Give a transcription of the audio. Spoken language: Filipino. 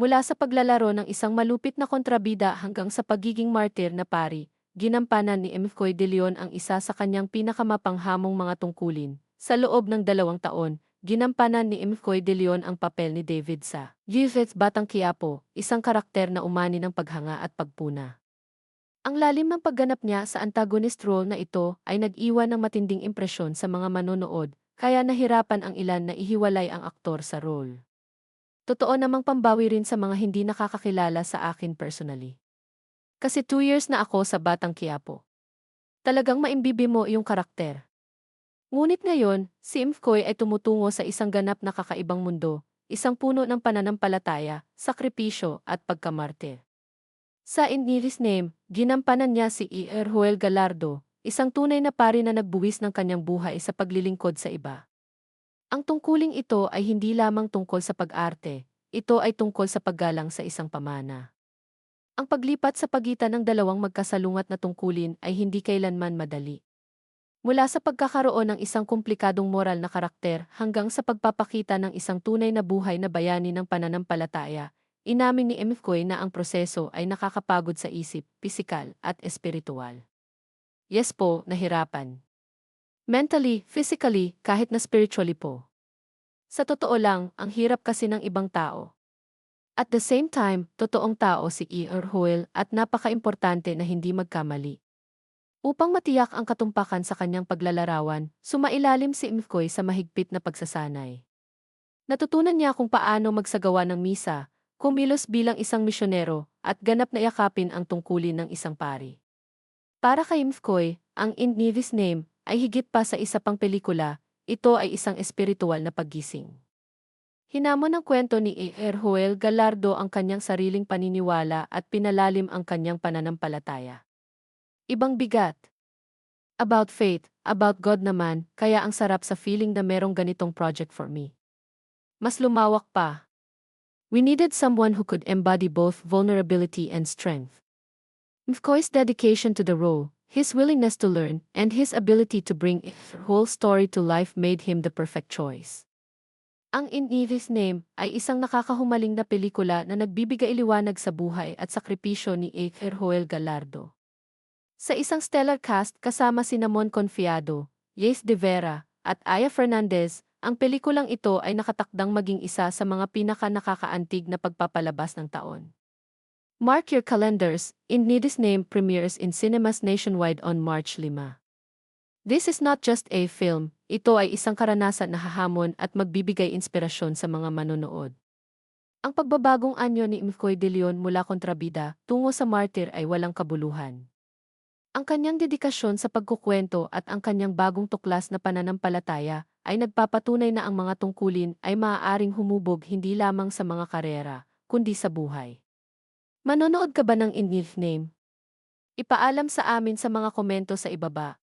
Mula sa paglalaro ng isang malupit na kontrabida hanggang sa pagiging martir na pari, ginampanan ni MFCoy de Leon ang isa sa kanyang pinakamapanghamong mga tungkulin. Sa loob ng dalawang taon, ginampanan ni MFCoy de Leon ang papel ni David sa Yvette's Batang Quiapo, isang karakter na umani ng paghanga at pagpuna. Ang lalim ng pagganap niya sa antagonist role na ito ay nag-iwan ng matinding impresyon sa mga manonood, kaya nahirapan ang ilan na ihiwalay ang aktor sa role. Totoo namang pambawi rin sa mga hindi nakakakilala sa akin personally. Kasi two years na ako sa Batang Quiapo. Talagang maimbibi mo yung karakter. Ngunit ngayon, si Imfkoy ay tumutungo sa isang ganap na kakaibang mundo, isang puno ng pananampalataya, sakripisyo at pagkamartir. Sa In Name, ginampanan niya si E. Erhuel Galardo, isang tunay na pari na nagbuwis ng kanyang buhay sa paglilingkod sa iba. Ang tungkuling ito ay hindi lamang tungkol sa pag-arte, ito ay tungkol sa paggalang sa isang pamana. Ang paglipat sa pagitan ng dalawang magkasalungat na tungkulin ay hindi kailanman madali. Mula sa pagkakaroon ng isang komplikadong moral na karakter hanggang sa pagpapakita ng isang tunay na buhay na bayani ng pananampalataya, Inamin ni MFCoy na ang proseso ay nakakapagod sa isip, pisikal, at espiritual. Yes po, nahirapan. Mentally, physically, kahit na spiritually po. Sa totoo lang, ang hirap kasi ng ibang tao. At the same time, totoong tao si E.R. Hoyle at napaka-importante na hindi magkamali. Upang matiyak ang katumpakan sa kanyang paglalarawan, sumailalim si Imfkoy sa mahigpit na pagsasanay. Natutunan niya kung paano magsagawa ng misa, kumilos bilang isang misyonero, at ganap na yakapin ang tungkulin ng isang pari. Para kay Mfkoy, ang In Nevis Name ay higit pa sa isa pang pelikula, ito ay isang espiritual na paggising. Hinamon ng kwento ni E. Joel Galardo ang kanyang sariling paniniwala at pinalalim ang kanyang pananampalataya. Ibang bigat. About faith, about God naman, kaya ang sarap sa feeling na merong ganitong project for me. Mas lumawak pa, We needed someone who could embody both vulnerability and strength. McCoy's dedication to the role, his willingness to learn, and his ability to bring the whole story to life made him the perfect choice. Ang In Eve's Name ay isang nakakahumaling na pelikula na nagbibigay liwanag sa buhay at sakripisyo ni A. Joel Galardo. Sa isang stellar cast kasama si Namon Confiado, Yes De Vera, at Aya Fernandez, ang pelikulang ito ay nakatakdang maging isa sa mga pinaka-nakakaantig na pagpapalabas ng taon. Mark your calendars, In Need's Name premieres in cinemas nationwide on March 5. This is not just a film, ito ay isang karanasan na hahamon at magbibigay inspirasyon sa mga manonood. Ang pagbabagong anyo ni Mkoy de Leon mula kontrabida tungo sa martir ay walang kabuluhan. Ang kanyang dedikasyon sa pagkukwento at ang kanyang bagong tuklas na pananampalataya ay nagpapatunay na ang mga tungkulin ay maaaring humubog hindi lamang sa mga karera, kundi sa buhay. Manonood ka ba ng In Name? Ipaalam sa amin sa mga komento sa ibaba.